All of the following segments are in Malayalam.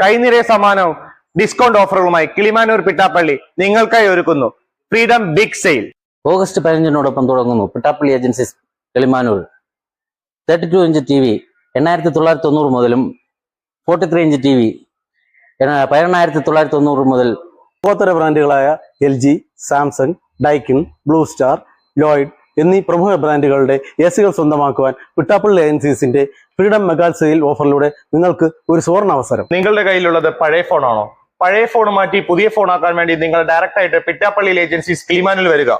കൈനിറയ സമ്മാനവും ഡിസ്കൗണ്ട് ഓഫറുകളുമായി കിളിമാനൂർ പിട്ടാപ്പള്ളി നിങ്ങൾക്കായി ഒരുക്കുന്നു. Freedom big sale. ഓഗസ്റ്റ് പതിനഞ്ചിനോടൊപ്പം തുടങ്ങുന്നു. Pittappalli agencies Kilimanoor. Thirty two inch T V എണ്ണായിരത്തി തൊള്ളായിരത്തി തൊണ്ണൂറ് മുതലും forty three inch T V പതിനെണ്ണായിരത്തി തൊള്ളായിരത്തി തൊണ്ണൂറ് മുതൽ ലോകോത്തര ബ്രാൻഡുകളായ L G Samsung Daikin Blue Star Lloyd എന്നീ പ്രമുഖ ബ്രാൻഡുകളുടെ എ സികൾ സ്വന്തമാക്കുവാൻ പിട്ടാപ്പള്ളി ഏജൻസീസിന്റെ ഫ്രീഡം മെഗാ സെയിൽ ഓഫറിലൂടെ നിങ്ങൾക്ക് ഒരു സുവർണ അവസരം. നിങ്ങളുടെ കയ്യിലുള്ളത് പഴയ ഫോണാണോ? പഴയ ഫോൺ മാറ്റി പുതിയ ഫോൺ ആക്കാൻ വേണ്ടി നിങ്ങൾ ഡയറക്റ്റ് ആയിട്ട് പിറ്റാപ്പള്ളിയിൽ ഏജൻസീസ് കിളിമാനിൽ വരിക.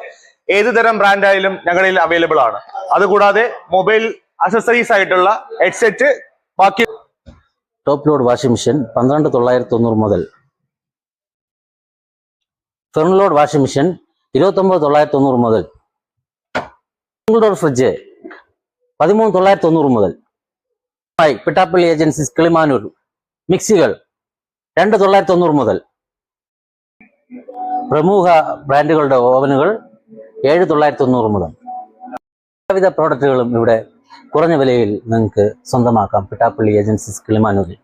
ഏത് തരം ബ്രാൻഡായാലും ഞങ്ങളിൽ അവൈലബിൾ ആണ്. അതുകൂടാതെ മൊബൈൽ അക്സസറീസ് ആയിട്ടുള്ള ഹെഡ്സെറ്റ് ബാക്കി ടോപ്പ് ലോഡ് വാഷിംഗ് മെഷീൻ പന്ത്രണ്ട് തൊള്ളായിരത്തി തൊണ്ണൂറ് മുതൽ. ഫ്രണ്ട് ലോഡ് വാഷിംഗ് മെഷീൻ ഇരുപത്തൊമ്പത് തൊള്ളായിരത്തി തൊണ്ണൂറ് മുതൽ. ഡോർ ഫ്രിഡ്ജ് പതിമൂന്ന് തൊള്ളായിരത്തി തൊണ്ണൂറ് മുതൽ പിട്ടാപ്പള്ളി ഏജൻസീസ് കിളിമാനൂർ മിക്സികൾ രണ്ട് തൊള്ളായിരത്തി തൊണ്ണൂറ് മുതൽ പ്രമുഖ ബ്രാൻഡുകളുടെ ഓവനുകൾ ഏഴ് തൊള്ളായിരത്തി തൊണ്ണൂറ് മുതൽ. എല്ലാവിധ പ്രോഡക്റ്റുകളും ഇവിടെ കുറഞ്ഞ വിലയിൽ നിങ്ങൾക്ക് സ്വന്തമാക്കാം. പിട്ടാപ്പള്ളി ഏജൻസീസ് കിളിമാനൂരിൽ.